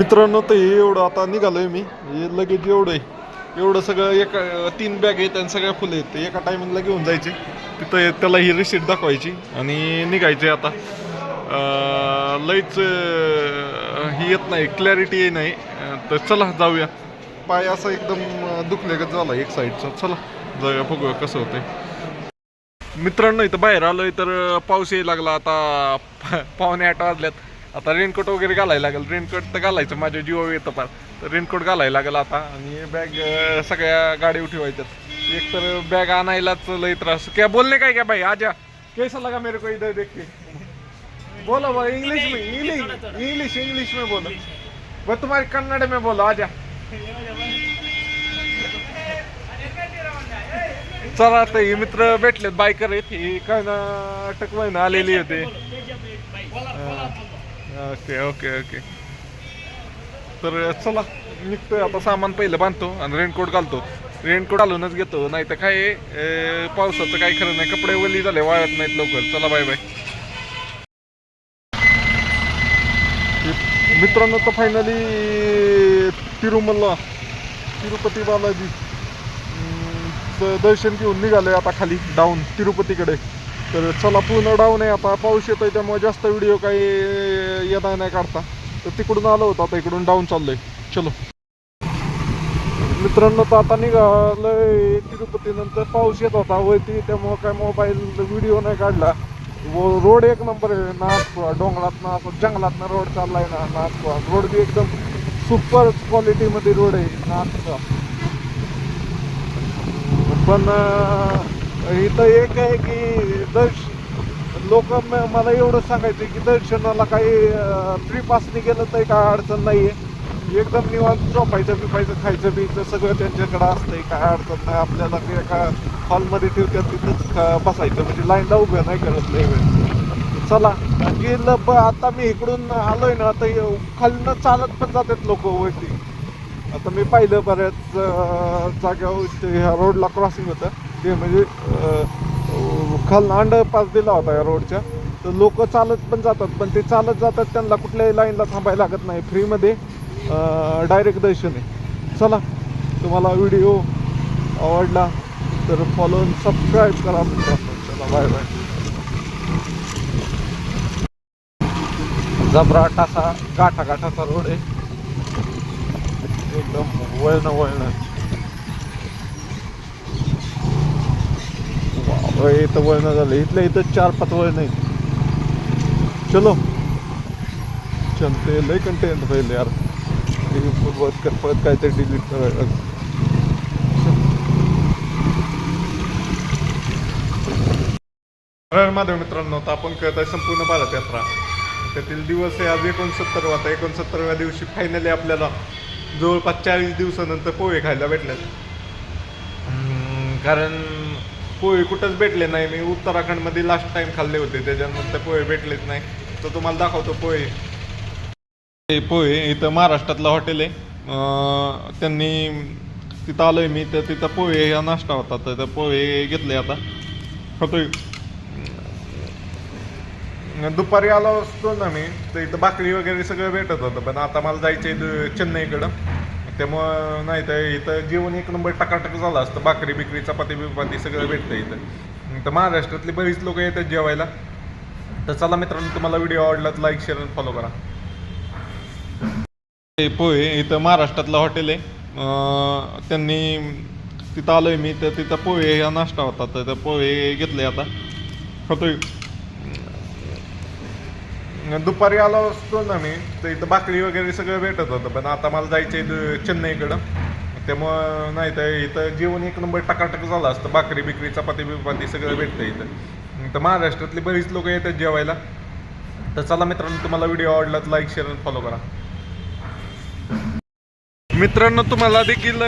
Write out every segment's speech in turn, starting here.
मित्रांनो तर हे एवढं आता निघालोय मी. हे लगेच एवढं आहे. एवढं सगळं एका तीन बॅग आहेत आणि सगळ्या फुलं आहेत. एका टायमिंगला घेऊन जायचे. तिथं त्याला ही रिसीट दाखवायची आणि निघायचे आता. लईच ही येत नाही. क्लॅरिटी नाही. तर चला जाऊया. पाय असा एकदम अं, दुखल्यागत झाला एक साईडचा चला जाऊया बघूया कसं होतंय. मित्रांनो इथं बाहेर आलोय तर पाऊस यायला लागला आता. पा- पावणे आठ वाजल्यात. आता रेनकोट वगैरे घालायला लागेल. रेनकोट तर घालायचं माझ्या जीव येतं पार तर रेनकोट घालायला लागेल आता आणि बॅग सगळ्या गाडी ठेवायच्यात एक तर बॅग आणायलाच लई त्रास. क्या बोलले काय क्या भाई? आजा. कैसा लगा मेरे को इधर देख के? बोलो बोलो इंग्लिश में इंग्लिश इंग्लिश इंग्लिश में बोलो. वो तुम्हारे कन्नड़ में बोलो आजा. चला आता हे मित्र भेटलेत बायकर आहेत ही कर्नाटक वरून आलेली होते. ओके ओके ओके तर चला निघतोय आता सामान पहिलं बांधतो आणि रेनकोट घालतो. रेनकोट घालूनच घेतो नाही तर काय पावसाचं काही खरं नाही. कपडे वली झाले वाळत नाहीत लवकर. चला बाय बाय मित्रांनो तर फायनली तिरुमल्ला तिरुपती बालाजी दर्शन घेऊन निघालोय आता खाली डाऊन तिरुपतीकडे. तर चला पूर्ण डाऊन आहे आता. पाऊस येतोय त्यामुळे जास्त व्हिडिओ काही येणार नाही काढता. तर तिकडून आलो होतो आता इकडून डाऊन चाललोय. चलो. मित्रांनो तर आता निघालोय तिरुपती नंतर पाऊस येत होता वरती त्यामुळं काय मोबाईल व्हिडिओ नाही काढला. व रोड एक नंबर आहे नागपुरा डोंगरात ना असं जंगलात रोड चाललाय ना नागपुरा. रोड बी एकदम सुपर क्वालिटीमध्ये रोड आहे नागपुरा. पण इथं एक आहे की दश लोक मला एवढं सांगायचं की दर्शनाला काही फ्री पासने गेलं तर काय अडचण नाही आहे एकदम निवांत झोपायचं पिपायचं खायचं पियचं सगळं त्यांच्याकडं असतंय. काय अडचण नाही. आपल्याला ते एका हॉलमध्ये ठेवतात तिथंच बसायचं. म्हणजे लाईनला उभ्या नाही करत नाही वेळ. चला गेलं ब आता मी इकडून आलोय ना आता खालनं चालत पण जातात लोक वरती. आता मी पाहिलं बऱ्याच जाग्यावर ते ह्या रोडला क्रॉसिंग होतं. ते म्हणजे अं, खाल अंडरपास दिला होता या रोडच्या तर लोक चालत पण जातात पण ते चालत जातात त्यांना कुठल्याही लाईनला थांबायला लागत नाही. फ्रीमध्ये डायरेक्ट दर्शन आहे. चला तुम्हाला व्हिडिओ आवडला तर फॉलो सबस्क्राईब करा चला बाय बाय जबरा टासा गाठा गाठाचा रोड आहे. एकदम वळणं वळणं इथं वळण झालं. इथल्या इथं चार पाच वळण आहेत. चलो. चलते. लय कंटेंट होईल यार. हे कर परत काहीतरी डिलीट करायला महादेव मित्रांनो तर आपण कळत आहे संपूर्ण भारत यात्रा त्यातील दिवस आहे आज एकोणसत्तर आता एकोणसत्तरव्या दिवशी फायनली आपल्याला जवळपास चाळीस दिवसानंतर पोहे खायला भेटल्यात. कारण पोहे कुठंच भेटले नाही. मी उत्तराखंडमध्ये लास्ट टाइम खाल्ले होते. त्याच्यानंतर पोहे भेटलेच नाही. तर तुम्हाला दाखवतो पोहे. हे पोहे इथं महाराष्ट्रातलं हॉटेल आहे. त्यांनी तिथं आलोय मी तर तिथं पोहे हा नाश्ता होता. तर त्या पोहे घेतले आता. खातोय. दुपारी आलो असतो ना मी तर इथं भाकरी वगैरे सगळं भेटत होतं. पण आता मला जायचं आहे चेन्नईकडं. त्यामुळं नाही तर इथं जेवण एक नंबर टकाटक झालं असतं. भाकरी बिकरी चपाती बिपाती सगळं भेटतं इथं. तर महाराष्ट्रातली बरीच लोक येतात जेवायला. तर चला मित्रांनो तुम्हाला व्हिडिओ आवडला तर लाईक शेअर आणि फॉलो करा पोहे इथं महाराष्ट्रातलं हॉटेल आहे. त्यांनी तिथं आलोय मी तर तिथं पोहे हा नाश्ता होता. तर पोहे घेतले आता. खातोय. दुपारी आलो असतो ना मी तर इथं भाकरी वगैरे सगळं भेटत होतं पण आता मला जायचं आहे चेन्नईकडं. त्यामुळं नाही तर इथं जेवण एक नंबर टकाटक झालं असतं भाकरी बिकरी चपाती बिपाती सगळं भेटतं इथं. तर महाराष्ट्रातली बरीच लोक येतात जेवायला. तर चला मित्रांनो तुम्हाला व्हिडिओ आवडला तर लाईक शेअर आणि फॉलो करा. मित्रांनो तुम्हाला देखील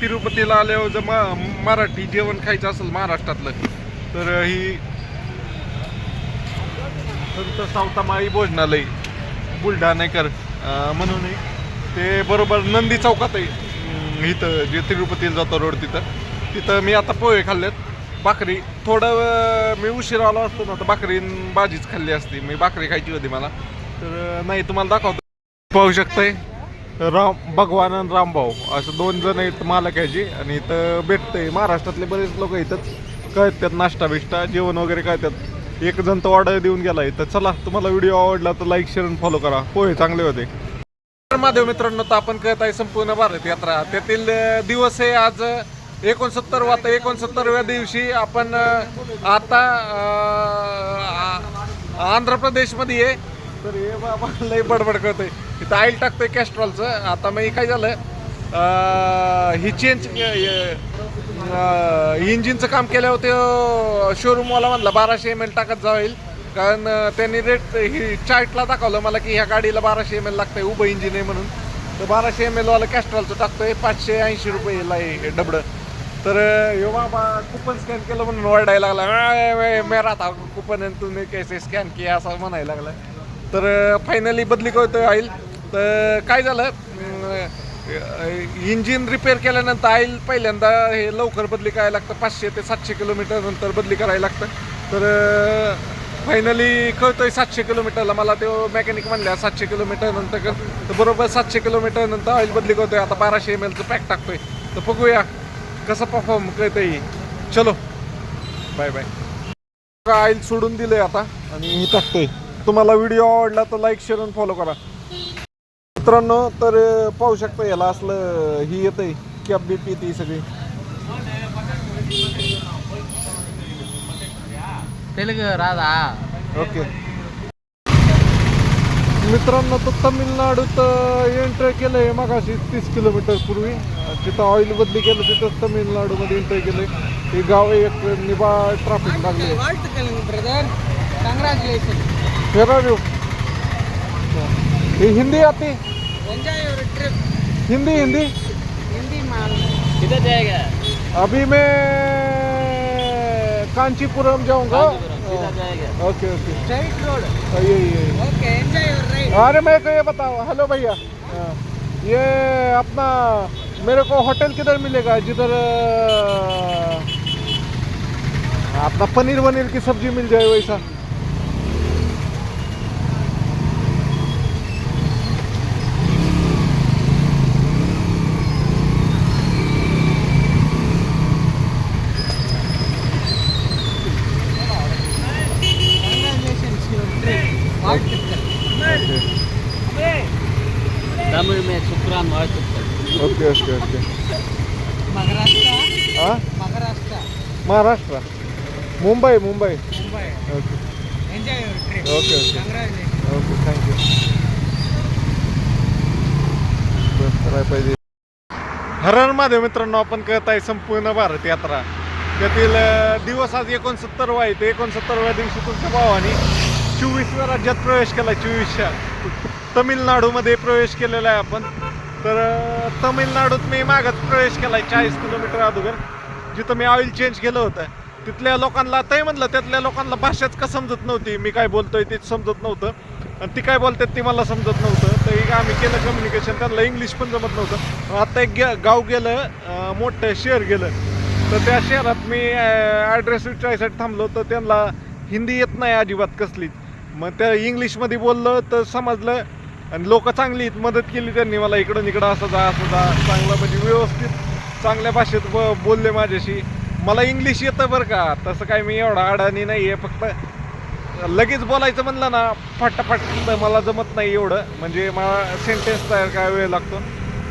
तिरुपतीला आल्यावर जर मराठी जेवण खायचं असेल महाराष्ट्रातलं तर ही संत सावतामाळी भोजनालय बुलढाणेकर अं, म्हणून आहे. ते बरोबर नंदी चौकात आहे इथं जे तिरुपतीला जातो रोड तिथं. तिथं मी आता पोहे खाल्लेत. भाकरी थोडं मी उशीर आलो असतो ना तर भाकरी भाजीच खाल्ली असती. मी भाकरी खायची होती मला. तर नाही तुम्हाला दाखवतो. पाहू शकताय. राम भगवान आणि रामभाऊ असं दोन जण आहेत मालक याची आणि इथं भेटतंय. महाराष्ट्रातले बरेच लोक इथंच कळतात नाश्ता बिष्टा जेवण वगैरे कळतात. एक जण तर ऑर्डर देऊन गेलाय. तर चला तुम्हाला व्हिडिओ आवडला तर लाईक शेअर आणि फॉलो करा. पोहे चांगले होते. तर मित्रांनो तर आपण कळत आहे संपूर्ण भारत यात्रा. त्यातील दिवस आहे आज एकोणसत्तर वाता एकोणसत्तरव्या दिवशी आपण आता आंध्र प्रदेशमध्ये आहे तर हे बाबा लय बडबड करतोय. इथं आईल टाकतोय कॅस्ट्रॉलचं आता मग काय झालं? ही चेंज इंजिनचं काम केलं होतं शोरूमवाला म्हणला बाराशे एम एल टाकत जाईल. कारण त्यांनी रेट ही चार्टला दाखवलं मला की ह्या गाडीला बाराशे एम एल लागतंय उभं इंजिन आहे म्हणून. तर बाराशे एम एलवालं कॅस्ट्रॉलचं कॅस्ट्रॉलचं टाकतोय पाचशे ऐंशी रुपयेला आहे डबडं तर यो बाबा कुपन स्कॅन केलं म्हणून ओरडायला लागला. "ए, ए, मेरा था कुपन आणि तुम्ही कैसे स्कॅन किया? असं म्हणायला लागला. तर फायनली बदली करतो आईल तर काय झालं? इंजिन रिपेअर केल्यानंतर आईल पहिल्यांदा हे लवकर बदली करायला लागतं. पाचशे ते सातशे किलोमीटर नंतर बदली करायला लागतं. तर फायनली कळतोय सातशे किलोमीटरला. मला तो मेकॅनिक म्हणल्या सातशे किलोमीटर नंतर कर. तर बरोबर सातशे किलोमीटर नंतर ऑइल बदली करतोय. आता बाराशे एम एलचं पॅक टाकतोय. तर बघूया कसं परफॉर्म कळतंय चलो. बाय बाय ऑइल सोडून दिलंय आता. आणि मी टाकतोय. तुम्हाला व्हिडिओ आवडला तर लाईक शेअर आणि फॉलो करा. मित्रांनो तर पाहू शकता याला असलं ही येते कॅप बीप येते सगळी. राधा ओके. मित्रांनो तर तमिळनाडूत एंट्री केलं आहे मग अशी तीस किलोमीटर पूर्वी. तिथं ऑइल बदली केलं तिथं तमिळनाडूमध्ये एंट्री केले हे गाव एक निबा ट्रॅफिक लागले. हे हिंदी आती ट्रिप हिंदी हिंदी। हिंदी माल किधर जाएगा अभी मैं कांचीपुरम जाऊँगा हाँ। Okay okay. स्ट्रेट रोड हाँ, ये ये ओके एंजॉय योर राइड अरे मैं को ये बताओ हेलो भैया। हाँ। ये अपना मेरे को होटल किधर मिलेगा? जिधर अपना पनीर वनीर की सब्ज़ी मिल जाए वैसा। Okay okay okay. महाराष्ट्र. हाँ Maharashtra. Mumbai Mumbai. Okay. Okay okay. Okay thank you बस करायला पाहिजे हरण महादेव मित्रांनो आपण करत आहे संपूर्ण भारत यात्रा. त्यातील दिवस आज एकोणसत्तर आहे. ते एकोणसत्तरव्या दिवशी तुमच्या भावाने चोवीसव्या राज्यात प्रवेश केला चोवीसच्या तमिळनाडूमध्ये प्रवेश केलेला आहे आपण. तर तमिळनाडूत मी मागत प्रवेश केला आहे चाळीस किलोमीटर अगोदर. जिथं मी ऑइल चेंज केलं होतं. तिथल्या लोकांना ते म्हणलं त्यातल्या लोकांना भाषाच का समजत नव्हती? मी काय बोलतोय ते समजत नव्हतं. आणि ती काय बोलतात ते मला समजत नव्हतं. तर एक आम्ही केलं कम्युनिकेशन त्यांना इंग्लिश पण जमत नव्हतं. आता एक गे गाव गेलं मोठं शहर गेलं. तर त्या शहरात मी ॲड्रेस विचारायसाठी थांबलो तर त्यांना हिंदी येत नाही अजिबात कसलीच. मग त्या इंग्लिशमध्ये बोललं तर समजलं आणि लोक चांगली मदत केली त्यांनी. मला इकडं इकडं असं जा असं जा. चांगलं म्हणजे व्यवस्थित चांगल्या भाषेत ब बोलले माझ्याशी. मला इंग्लिश येतं बरं का. तसं काय मी एवढा अडाणी नाही आहे फक्त लगेच बोलायचं म्हणलं ना फटाफट तर मला जमत नाही एवढं. म्हणजे मला सेंटेन्स तयार काय वेळ लागतो.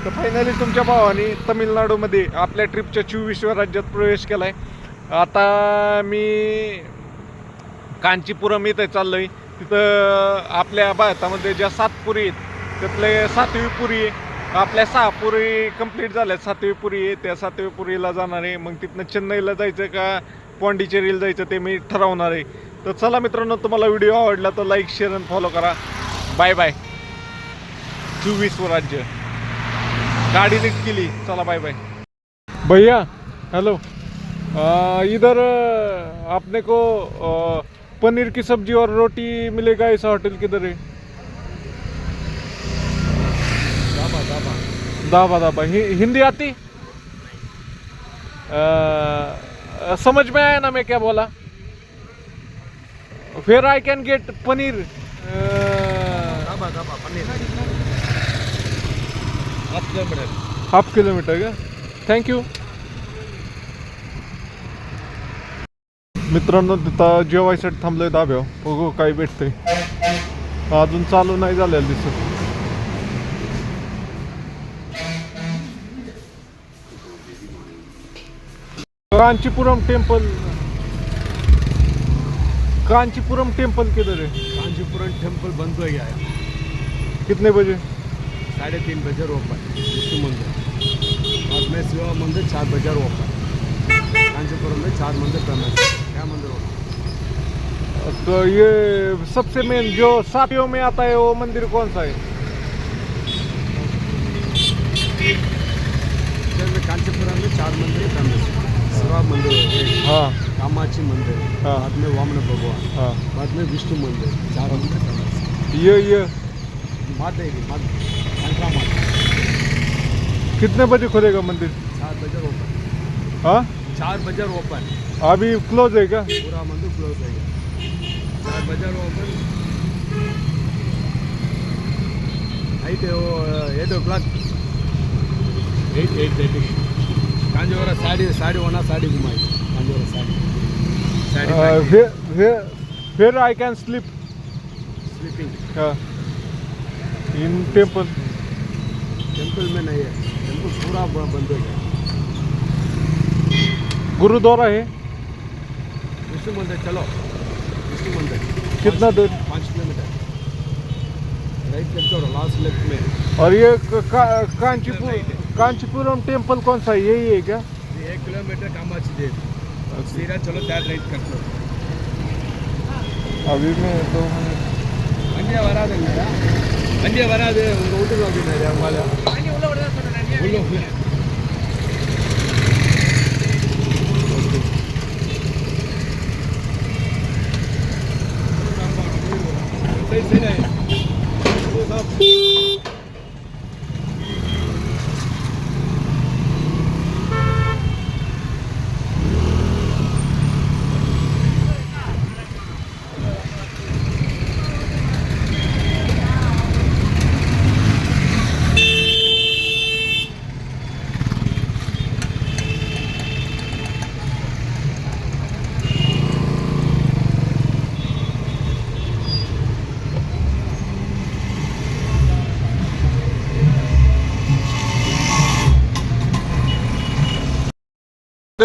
तर फायनली तुमच्या भावाने तमिळनाडूमध्ये आपल्या ट्रिपच्या चोवीसव्या राज्यात प्रवेश केला आहे आता मी कांचीपुरम इथे चाललो आहे तिथं आपल्या भारतामध्ये ज्या सात पुरी आहेत त्यातले सातवी पुरी आपल्या सहा पुरी कंप्लीट झाल्या सातवी पुरी त्या सातवी पुरीला जाणार आहे. मग तिथनं चेन्नईला जायचं का पॉंडिचेरीला जायचं ते मी ठरवणार आहे. तर चला मित्रांनो तुम्हाला व्हिडिओ आवडला तर लाईक शेअर आणि फॉलो करा. बाय बाय चोवीस राज्य. गाडी नीट केली. चला बाय बाय भैया हेलो इधर आपने को पनीर की सब्ज़ी और रोटी मिलेगा ऐसा होटल किधर है दाबा दाबा। हि, हिंदी आती? अ, समझ में आया ना मैं क्या बोला? फिर I can get paneer. Half kilometre half kilometre का थँक्यू मित्रांनो तिथं जेवायसाठी थांबलोय दाब्याव बघू काय भेटतंय. अजून चालू नाही झालेलं दिसत. कांचीपुरम टेम्पल. कांचीपुरम टेम्पल किधर है कांचीपुरम टेम्पल बंद हो गया है कितने बजे? साढ़े तीन बजे ओपन विष्णु मंदिर. बाद में शिवा मंदिर चार बजे ओपन कांचीपुरम में चार मंदिर फेमस है मंदिर होगा तो ये सबसे मेन जो साथियों में आता है वो मंदिर कौन सा है? कांचीपुरम में चार मंदिर फ़ेमस शिवा मंदिर हाँ कामाक्षी मंदिर हाँ। बाद में वामन भगवान। हाँ। बाद में विष्णु मंदिर चार मंदिर फ़ेमस ये ये। माता माता माता कितने बजे खुलेगा मंदिर? चार बजे ओपन हाँ? चार बजे ओपन अभी क्लोज है क्या? पूरा मंदिर क्लोज है। चार बजे ओपन आई थे वो eight O block eight eight thirty Kanjeevaram sari sari होना साड़ी घुमाई। कांजीवर साड़ी। साड़ी फिर I can slip slipping in temple temple में नहीं है। टेम्पल पूरा बंद हो गया। गुरुद्वारा है विष्णु मंदिर चलो विष्णु मंदिर कितना दूर पाँच किलोमीटर राइट करते हो लास्ट लेफ्ट में और ये क- का, कांचीपुर कांचीपुरम टेम्पल कौन सा है यही है क्या ये एक किलोमीटर कामाची देव और सीधा चलो त्यात राइट करते हो अभी मैं दो मिनट வண்டியா வராதுங்கடா வண்டியா வராது உங்க வீட்டுக்கு அப்படின்னாரு அவங்களால आणि उलट उलट करून आणि உள்ள সেই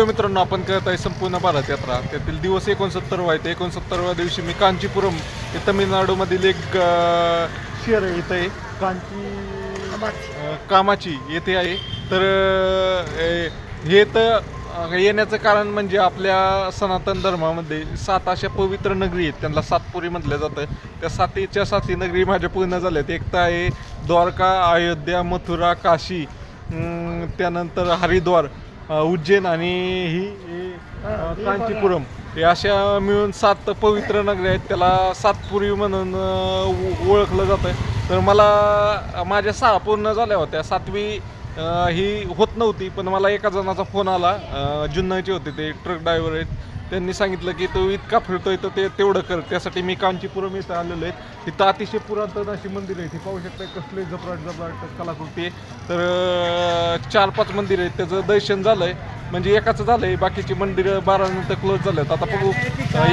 तर मित्रांनो आपण करत आहे संपूर्ण भारत यात्रा त्यातील दिवस एकोणसत्तर आहेत एकोणसत्तरव्या दिवशी मी कांचीपुरम हे तमिळनाडूमधील एक शहर इथं आहे. कांची कामाची. येथे आहे. तर हे तर येण्याचं कारण म्हणजे आपल्या सनातन धर्मामध्ये सात अशा पवित्र नगरी आहेत. त्यांना सातपुरी म्हटलं जातं. त्या सातीच्या साती नगरी माझ्या पूर्ण झाल्यात. एक तर आहे द्वारका अयोध्या मथुरा काशी त्यानंतर हरिद्वार. उज्जैन आणि ही कांचीपुरम. हे अशा मिळून सात पवित्र नगरी आहेत. त्याला सातपुरी म्हणून ओळखलं जातं तर मला माझ्या सहा पूर्ण झाल्या होत्या. सातवी ही होत नव्हती पण मला एका जणाचा फोन आला. जुन्नाचे होते ते ट्रक ड्रायव्हर आहेत. त्यांनी सांगितलं की तो इतका फिरतोय तर ते तेवढं कर. त्यासाठी मी कांचीपुरम इथं आलेलो आहे. तिथं अतिशय पुरातन अशी मंदिर आहे. ती पाहू शकता कसले जबराट जबराट कलाकृती आहे. तर चार पाच मंदिरं आहेत. त्याचं दर्शन झालंय. म्हणजे एकाचं झालंय बाकीची मंदिरं बारा नंतर क्लोज झालेत. आता बघू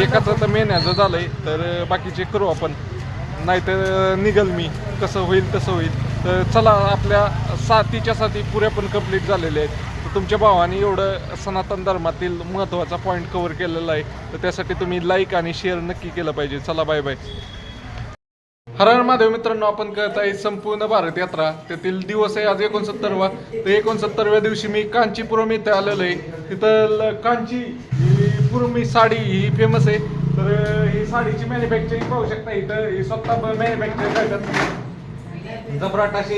एकाचं तर महिन्याचं झालंय. तर बाकीचे करू आपण. नाही तर निघल मी. कसं होईल तसं होईल. तर चला आपल्या साथीच्या साथी पुऱ्या पण कंप्लीट झालेल्या आहेत. तुमच्या भावाने एवढं सनातन धर्मातील महत्त्वाचा पॉईंट कव्हर केलेला आहे. तर त्यासाठी तुम्ही लाईक आणि शेअर नक्की केलं पाहिजे. चला बाय बाय हर हर महादेव मित्रांनो आपण करत आहे संपूर्ण भारत यात्रा. त्यातील दिवस आहे आज एकोणसत्तरवा. तर एकोणसत्तरव्या दिवशी मी कांचीपुरम इथे आलेलो आहे. तिथं कांची ही पुरमी साडी ही फेमस आहे. तर ही साडीची मॅन्युफॅक्चरिंग पाहू शकता इथं. ही स्वतः मॅन्युफॅक्चरिंग करतात. जबराटाशी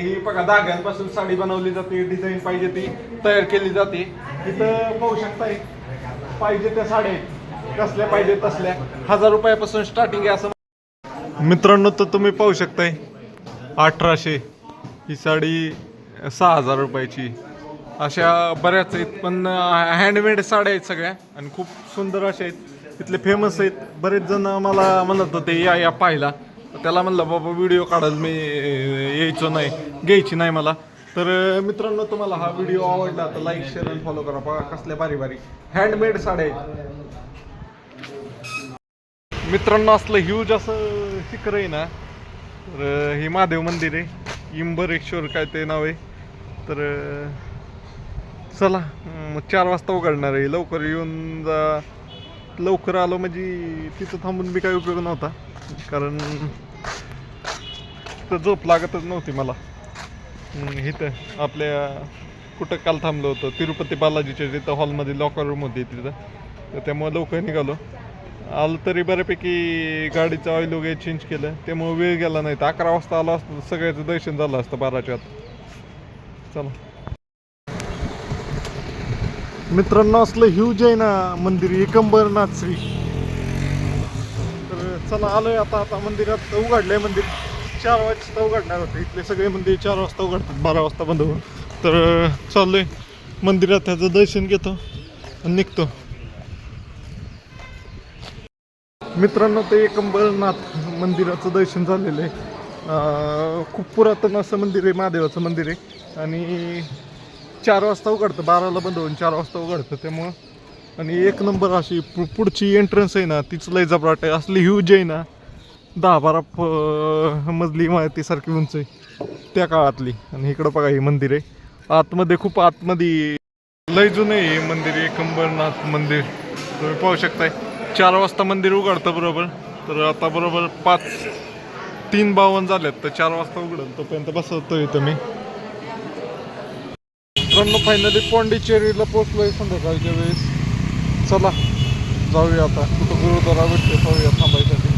ही बघा धाग्यांपासून साडी बनवली जाते डिझाईन पाहिजे ती तयार केली जाते. इथं पाहू शकताय पाहिजे त्या साड्या कसल्या पाहिजे तसल्या. हजार रुपयापासून स्टार्टिंग आहे असं. मित्रांनो तर तुम्ही पाहू शकताय अठराशे ही साडी सहा हजार रुपयाची. अशा बऱ्याच आहेत पण हँडमेड साड्या आहेत सगळ्या आणि खूप सुंदर अशा आहेत. तिथले फेमस आहेत. बरेच जण मला म्हणत होते या या पाहायला त्याला म्हणलं बाबा व्हिडिओ काढायला मी यायचो नाही घ्यायची नाही मला. तर मित्रांनो तुम्हाला हा व्हिडिओ आवडला तर लाईक शेअर आणि फॉलो करा. बघा कसल्या भारी भारी. हँडमेड साड्या आहेत. मित्रांनो असलं ह्यूज असं शिखर आहे ना तर हे महादेव मंदिर आहे. इंबरेश्वर काय ते नाव आहे. तर चला चार वाजता उघडणार आहे. लवकर येऊन जा. लवकर आलो म्हणजे तिथं थांबून बी काही उपयोग नव्हता. कारण तर झोप लागतच नव्हती मला. इथं आपल्या कुठं काल थांबलो होतो तिरुपती बालाजीच्या तिथं हॉलमध्ये लॉकर रूम होती तिथं. तर त्यामुळे लवकर निघालो. आलं तरी बऱ्यापैकी गाडीचं ऑइल वगैरे चेंज केलं. त्यामुळे वेळ गेला नाही. तर अकरा वाजता आलो असतं सगळ्याचं दर्शन झालं असतं बाराच्या आत. चला. मित्रांनो असलं ह्यूज आहे ना मंदिर एकंबरनाथ श्री. तर चला आलोय आता आता मंदिरात उघडलंय मंदिर. चार वाजता उघडणार होते. इथले सगळे मंदिर चार वाजता उघडतात बारा वाजता बंद होऊन. तर चाललोय. मंदिरात त्याचं दर्शन घेतो आणि निघतो. मित्रांनो ते एकंबरनाथ मंदिराचं दर्शन झालेलं आहे. खूप पुरातन असं मंदिर आहे महादेवाचं मंदिर आहे. आणि चार वाजता उघडतं बाराला बंद होऊन चार वाजता उघडतं त्यामुळं. आणि एक नंबर अशी पु- पुढची एंट्रन्स आहे ना तीच लय जबराट आहे. असली ह्यूज आहे ना दहा बारा प- मजली इमारतीसारखी उंच आहे. त्या काळातली. आणि इकडं बघा हे मंदिर आहे. आतमध्ये खूप आतमध्ये लय जुनं आहे हे मंदिर आहे. कंबरनाथ मंदिर. तुम्ही पाहू शकताय. चार वाजता मंदिर उघडतं बरोबर. तर आता बरोबर पाच तीन बावन्न झालेत तर चार वाजता उघडल तोपर्यंत बसवतो इथं मी. मित्रांनो फायनली पॉंडिचेरीला पोचलोय संध्याकाळच्या वेळेस. चला जाऊया आता. कुठं गुरुद्वारा भेटतो जाऊया थांबायसाठी.